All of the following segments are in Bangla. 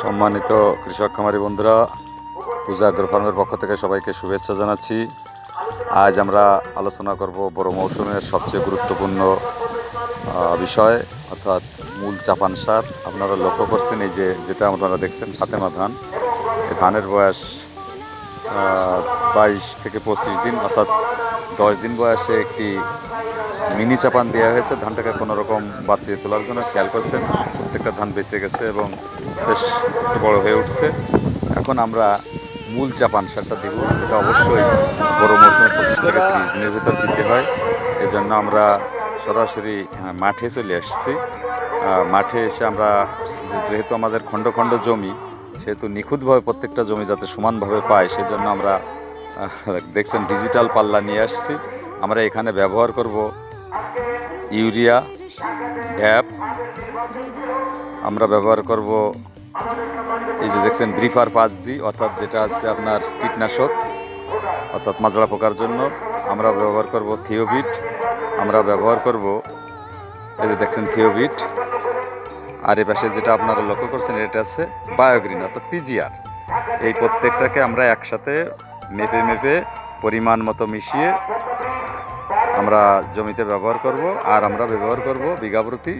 সম্মানিত কৃষক খামারি বন্ধুরা পূজা অ্যাগ্রো পক্ষ থেকে সবাইকে শুভেচ্ছা জানাচ্ছি। আজ আমরা আলোচনা করব বড় মৌসুমের সবচেয়ে গুরুত্বপূর্ণ বিষয়, অর্থাৎ মূল চাপান সার। আপনারা লক্ষ্য করছেন এই যে, যেটা আপনারা দেখছেন, ফাতেমা ধান। এই ধানের বয়স বাইশ থেকে পঁচিশ দিন, অর্থাৎ দশ দিন বয়সে একটি মিনি চাপান দেওয়া হয়েছে। ধানটাকে কোনো রকম বাঁচিয়ে তোলার জন্য খেয়াল করছেন, প্রত্যেকটা ধান বেঁচে গেছে এবং বেশ বড় হয়ে উঠছে। এখন আমরা মূল চাপান সারটা দেব যেটা অবশ্যই বড় মৌসুমে পঁচিশ থেকে তিরিশ দিনের ভিতর দিতে হয়। এই জন্য আমরা সরাসরি মাঠে চলে আসছি। মাঠে এসে আমরা যেহেতু আমাদের খণ্ড খণ্ড জমি, সেহেতু নিখুঁতভাবে প্রত্যেকটা জমি যাতে সমানভাবে পায়, সেজন্য আমরা দেখছেন ডিজিটাল পাল্লা নিয়ে আসছি। আমরা এখানে ব্যবহার করব ইউরিয়া ড্যাপ আমরা ব্যবহার করব এই যে দেখছেন ব্রিফার পাঁচ জি অর্থাৎ যেটা আছে আপনার কীটনাশক, অর্থাৎ মাজরা পোকার জন্য, আমরা ব্যবহার করব থিওবিট, আমরা ব্যবহার করব এই যে দেখছেন থিওবিট, আর এ পাশে যেটা আপনারা লক্ষ্য করছেন, এটা হচ্ছে বায়োগ্রিন, অর্থাৎ পিজিআর। এই প্রত্যেকটাকে আমরা একসাথে মেপে মেপে পরিমাণ মতো মিশিয়ে আমরা জমিতে ব্যবহার করব, আর আমরা ব্যবহার করব বিঘা প্রতি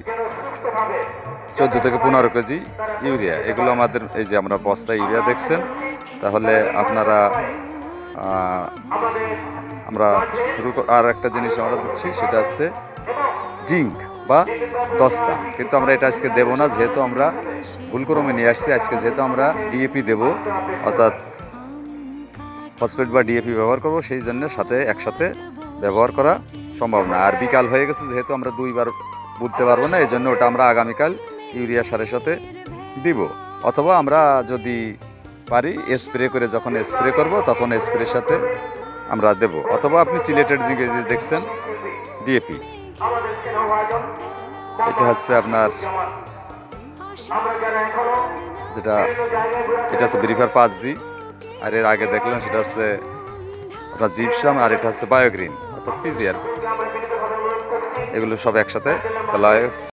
চোদ্দ থেকে পনেরো কেজি ইউরিয়া। এগুলো আমাদের, এই যে আমরা বস্তা ইউরিয়া দেখছেন, তাহলে আপনারা আমরা শুরু আর একটা জিনিস আমরা দিচ্ছি, সেটা হচ্ছে জিঙ্ক বা দস্তা। কিন্তু আমরা এটা আজকে দেবো না, যেহেতু আমরা ভুলক্রমে নিয়ে আসছি, আজকে যেহেতু আমরা ডিএপি দেবো, অর্থাৎ ফসফেট বা ডিএপি ব্যবহার করব, সেই জন্য সাথে একসাথে ব্যবহার করা সম্ভব না। আর বিকাল হয়ে গেছে, যেহেতু আমরা দুইবার বুঝতে পারব না এই জন্য ওটা আমরা আগামীকাল ইউরিয়া সারের সাথে দিব। অথবা আমরা যদি পারি স্প্রে করে যখন স্প্রে করব, তখন স্প্রের সাথে আমরা দেব। অথবা আপনি চিলেটেড যে দেখছেন ডিএপি এটা হচ্ছে আপনার, যেটা, এটা হচ্ছে ব্রিফার পাঁচ জি, আর এর আগে দেখলেন সেটা হচ্ছে আপনার জিপসাম আর এটা হচ্ছে বায়োগ্রিন অর্থাৎ পিজিআর এগুলো সব একসাথে ফেলা।